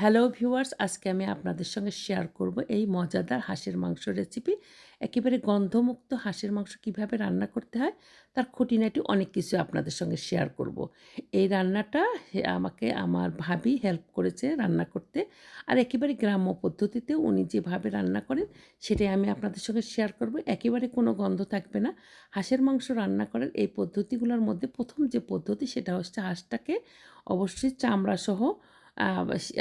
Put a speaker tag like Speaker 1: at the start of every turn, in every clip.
Speaker 1: Hello viewers আজকে আমি আপনাদের সঙ্গে শেয়ার করব এই মজাদার হাঁসের মাংস রেসিপি একেবারে গন্ধমুক্ত হাঁসের মাংস কীভাবে রান্না করতে হয়, তার খুঁটিনাটি অনেক কিছু আপনাদের সঙ্গে শেয়ার করব। এই রান্নাটা আমাকে, আমার ভাবি হেল্প করেছে রান্না করতে। আর একেবারে গ্রাম্য পদ্ধতিতে উনি যেভাবে রান্না করেন, সেটাই আমি আপনাদের সঙ্গে শেয়ার করব। একেবারে কোনো গন্ধ থাকবে না। হাঁসের মাংস রান্না করার এই পদ্ধতিগুলোর মধ্যে প্রথম যে পদ্ধতি, সেটা হচ্ছে হাঁসটাকে অবশ্যই চামড়া সহ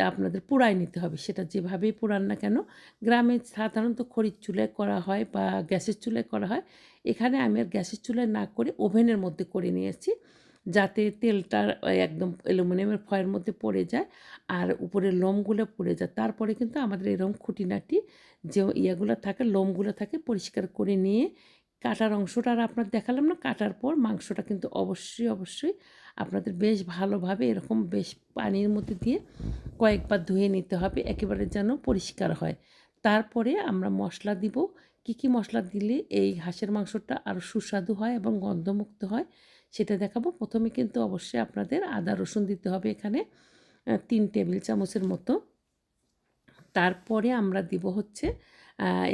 Speaker 1: আপনাদের পোড়ায় নিতে হবে। সেটা যেভাবেই পোড়ান না কেন, গ্রামে সাধারণত খড়ির চুলায় করা হয় বা গ্যাসের চুলায় করা হয়। এখানে আমি আর গ্যাসের চুলায় না করে ওভেনের মধ্যে করে নিয়েছি যাতে তেলটা একদম অ্যালুমিনিয়ামের ফয়ের মধ্যে পড়ে যায় আর উপরে লোমগুলো পড়ে যায়। তারপরে কিন্তু আমাদের এরকম খুঁটিনাটি যে ইয়েগুলো থাকে, লোমগুলো থাকে, পরিষ্কার করে নিয়ে কাটার অংশটা আর আপনার দেখালাম না, কাটার পর মাংসটা কিন্তু অবশ্যই অবশ্যই আপনাদের বেশ ভালোভাবে এরকম বেশ পানির মধ্যে দিয়ে কয়েকবার ধুয়ে নিতে হবে, একেবারে যেন পরিষ্কার হয়। তারপরে আমরা মশলা দিব। কি কি মশলা দিলে এই হাঁসের মাংসটা আরও সুস্বাদু হয় এবং গন্ধমুক্ত হয়, সেটা দেখাবো। প্রথমে কিন্তু অবশ্যই আপনাদের আদা, রসুন দিতে হবে এখানে তিন টেবিল চামচের মতো। তারপরে আমরা দিব হচ্ছে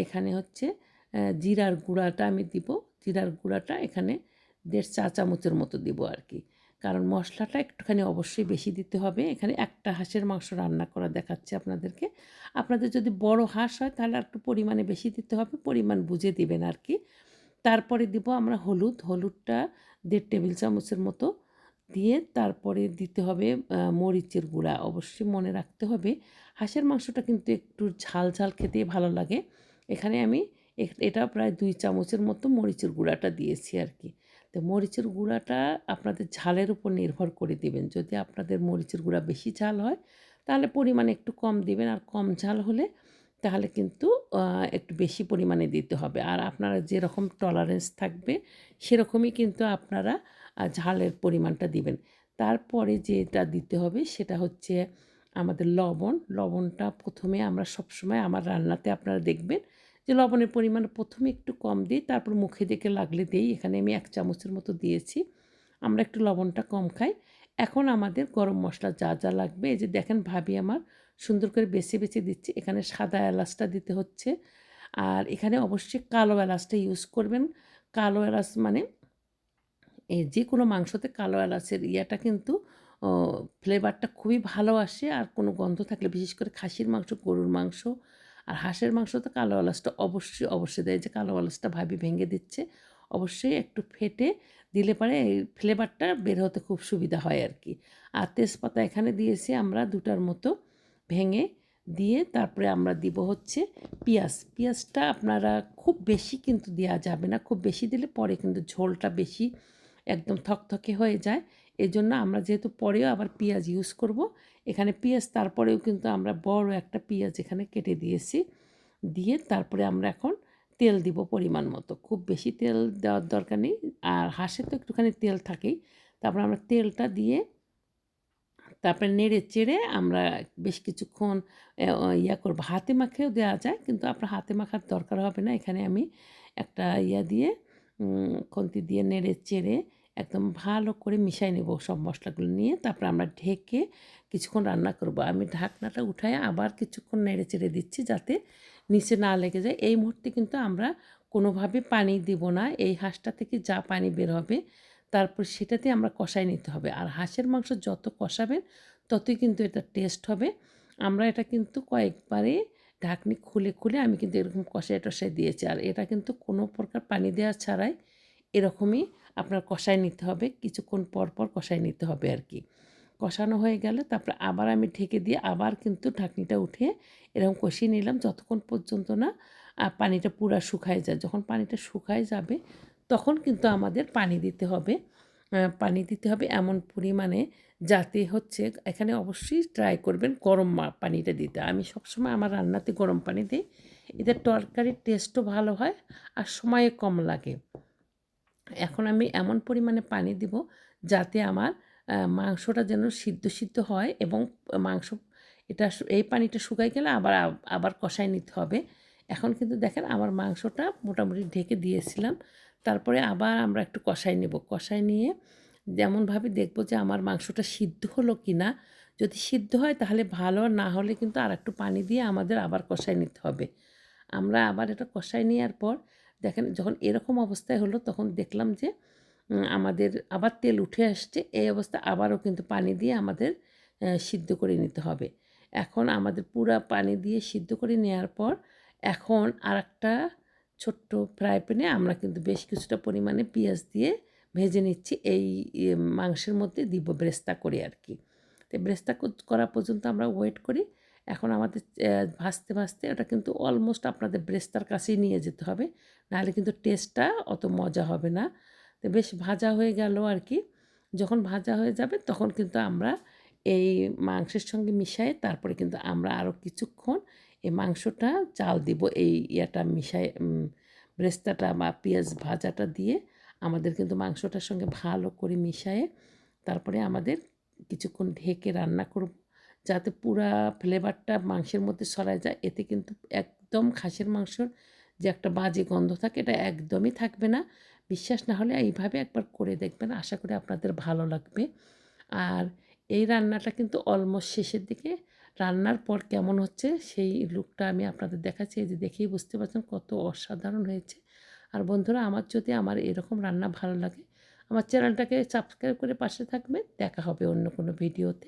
Speaker 1: এখানে হচ্ছে জিরার গুঁড়াটা আমি দিব। জিরার গুঁড়াটা এখানে দেড় চা চামচের মতো দিব আর কি। কারণ মশলাটা একটুখানি অবশ্যই বেশি দিতে হবে। এখানে একটা হাঁসের মাংস রান্না করা দেখাচ্ছে আপনাদেরকে। আপনাদের যদি বড় হাঁস হয় তাহলে একটু পরিমাণে বেশি দিতে হবে, পরিমাণ বুঝে দিবেন আর কি তারপরে দিব আমরা হলুদ, হলুদটা দেড় টেবিল চামচের মতো দিয়ে তারপরে দিতে হবে মরিচের গুঁড়া। অবশ্যই মনে রাখতে হবে, হাঁসের মাংসটা কিন্তু একটু ঝাল ঝাল খেতে ভালো লাগে। এখানে আমি এটা প্রায় দুই চামচের মতো মরিচের গুঁড়াটা দিয়েছি আর কি। তো মরিচের গুঁড়াটা আপনাদের ঝালের উপর নির্ভর করে দিবেন। যদি আপনাদের মরিচের গুঁড়া বেশি ঝাল হয়, তাহলে পরিমাণে একটু কম দিবেন। আর কম ঝাল হলে তাহলে কিন্তু একটু বেশি পরিমাণে দিতে হবে। আর আপনারা যেরকম টলারেন্স থাকবে, সেরকমই কিন্তু আপনারা ঝালের পরিমাণটা দিবেন। তারপরে যেটা দিতে হবে, সেটা হচ্ছে আমাদের লবণ। লবণটা প্রথমে আমরা সবসময় আমার রান্নাতে আপনারা দেখবেন যে লবণের পরিমাণ প্রথমে একটু কম দিই, তারপর মুখে দেখে লাগলে দিই। এখানে আমি এক চামচের মতো দিয়েছি। আমরা একটু লবণটা কম খাই। এখন আমাদের গরম মশলা যা যা লাগবে, এই যে দেখেন ভাবি আমার সুন্দর করে বেছে বেছে দিচ্ছি। এখানে সাদা এলাচটা দিতে হচ্ছে। আর এখানে অবশ্যই কালো এলাচটা ইউজ করবেন। কালো এলাচ মানে এই যে কোনো মাংসতে কালো এলাচের ইয়াটা কিন্তু ফ্লেভারটা খুবই ভালো আসে। আর কোনো গন্ধ থাকলে, বিশেষ করে খাসির মাংস, গরুর মাংস আর হাঁসের মাংস তো কালো এলাচটা অবশ্যই অবশ্যই দেয়। যে কালো এলাচটা ভাবি ভেঙে দিচ্ছে, অবশ্যই একটু ফেটে দিলে পরে এই ফ্লেভারটা বের হতে খুব সুবিধা হয় আর কি। আর তেজপাতা এখানে দিয়েছি আমরা দুটার মতো ভেঙে দিয়ে তারপরে আমরা দিব হচ্ছে পেঁয়াজ। পেঁয়াজটা আপনারা খুব বেশি কিন্তু দেওয়া যাবে না, খুব বেশি দিলে পরে কিন্তু ঝোলটা বেশি একদম থকথকে হয়ে যায়। এই জন্য আমরা যেহেতু পরেও আবার পেঁয়াজ ইউজ করব। এখানে পেঁয়াজ তারপরেও কিন্তু আমরা বড় একটা পেঁয়াজ এখানে কেটে দিয়েছি। দিয়ে তারপরে আমরা এখন তেল দিব পরিমাণ মতো। খুব বেশি তেল দেওয়ার দরকার নেই। আর হাঁসে তো একটুখানি তেল থাকেই। তারপরে আমরা তেলটা দিয়ে তারপরে নেড়ে চেড়ে আমরা বেশ কিছুক্ষণ ইয়া করব। হাতে মাখেও দেওয়া যায় কিন্তু আপনার হাতে মাখার দরকার হবে না। এখানে আমি একটা ইয়া দিয়ে খুন্তি দিয়ে নেড়ে চেড়ে একদম ভালো করে মিশাই নেব সব মশলাগুলো নিয়ে। তারপরে আমরা ঢেকে কিছুক্ষণ রান্না করব। আমি ঢাকনাটা উঠায় আবার কিছুক্ষণ নেড়ে চেড়ে দিচ্ছি যাতে নিচে না লেগে যায়। এই মুহূর্তে কিন্তু আমরা কোনোভাবে পানি দিব না। এই হাঁসটা থেকে যা পানি বের হবে তারপর সেটাতে আমরা কষাই নিতে হবে। আর হাঁসের মাংস যত কষাবেন ততই কিন্তু এটা টেস্ট হবে। আমরা এটা কিন্তু কয়েকবারে ঢাকনি খুলে খুলে আমি কিন্তু এরকম কষাই টষাই দিয়েছি। আর এটা কিন্তু কোনো প্রকার পানি দেওয়া ছাড়াই এরকমই আপনার কষায় নিতে হবে। কিছুক্ষণ পর পর কষাই নিতে হবে আর কি কষানো হয়ে গেলে তারপরে আবার আমি ঢেকে দিয়ে আবার কিন্তু ঢাকনিটা উঠিয়ে এরকম কষিয়ে নিলাম। যতক্ষণ পর্যন্ত না পানিটা পুরা শুকায় যায়। যখন পানিটা শুকায় যাবে, তখন কিন্তু আমাদের পানি দিতে হবে। পানি দিতে হবে এমন পরিমাণে যাতে হচ্ছে এখানে অবশ্যই ট্রাই করবেন গরম পানিটা দিতে। আমি সবসময় আমার রান্নাতে গরম পানি দিই। এদের তরকারির টেস্টও ভালো হয় আর সময়ে কম লাগে। এখন আমি এমন পরিমাণে পানি দিব যাতে আমার মাংসটা যেন সিদ্ধ সিদ্ধ হয় এবং মাংস এটা এই পানিটা শুকাই গেলে আবার আবার কষাই নিতে হবে। এখন কিন্তু দেখেন আমার মাংসটা মোটামুটি ঢেকে দিয়েছিলাম। তারপরে আবার আমরা একটু কষাই নেব। কষাই নিয়ে যেমনভাবে দেখব যে আমার মাংসটা সিদ্ধ হলো কি না যদি সিদ্ধ হয় তাহলে ভালো না হলে কিন্তু আর একটু পানি দিয়ে আমাদের আবার কষায় নিতে হবে। আমরা আবার এটা কষায় নেওয়ার পর দেখেন যখন এরকম অবস্থায় হলো তখন দেখলাম যে আমাদের আবার তেল উঠে আসছে। এই অবস্থা আবারও কিন্তু পানি দিয়ে আমাদের সিদ্ধ করে নিতে হবে। এখন আমাদের পুরা পানি দিয়ে সিদ্ধ করে নেওয়ার পর এখন আর একটা ছোট্ট ফ্রাই প্যানে আমরা কিন্তু বেশ কিছুটা পরিমাণে পেঁয়াজ দিয়ে ভেজে নিচ্ছি। এই মাংসের মধ্যে দিব ব্রেস্তা করে আর কি। তো ব্রেস্তা করা পর্যন্ত আমরা ওয়েট করি। এখন আমাদের আহ, ভাজতে ভাজতে ওটা কিন্তু অলমোস্ট আপনাদের ব্রেস্তার কাছেই নিয়ে যেতে হবে। নাহলে কিন্তু টেস্টটা অত মজা হবে না। তো বেশ ভাজা হয়ে গেল আর কি। যখন ভাজা হয়ে যাবে তখন কিন্তু আমরা এই মাংসের সঙ্গে মিশায়ে তারপরে কিন্তু আমরা আরও কিছুক্ষণ এই মাংসটা চাল দিব এই ইয়েটা উম, ব্রেস্তাটা বা পেঁয়াজ ভাজাটা দিয়ে আমাদের কিন্তু মাংসটার সঙ্গে ভালো করে মিশায়ে তারপরে আমাদের কিছুক্ষণ ঢেকে রান্না করব। যাতে পুরা ফ্লেভারটা মাংসের মধ্যে ছড়ায় যায়, এতে কিন্তু একদম খাসির মাংসর যে একটা বাজে গন্ধ থাকে, এটা একদমই থাকবে না। বিশ্বাস না হলে এইভাবে একবার করে দেখবেন, আশা করি আপনাদের ভালো লাগবে। আর এই রান্নাটা কিন্তু অলমোস্ট শেষের দিকে, রান্নার পর কেমন হচ্ছে সেই লুকটা আমি আপনাদের দেখাচ্ছি, এই যে দেখেই বুঝতে পারছেন কত অসাধারণ হয়েছে। আর বন্ধুরা, আমার যদি আমার এরকম রান্না ভালো লাগে, আমার চ্যানেলটাকে সাবস্ক্রাইব করে পাশে থাকবেন। দেখা হবে অন্য কোনো ভিডিওতে।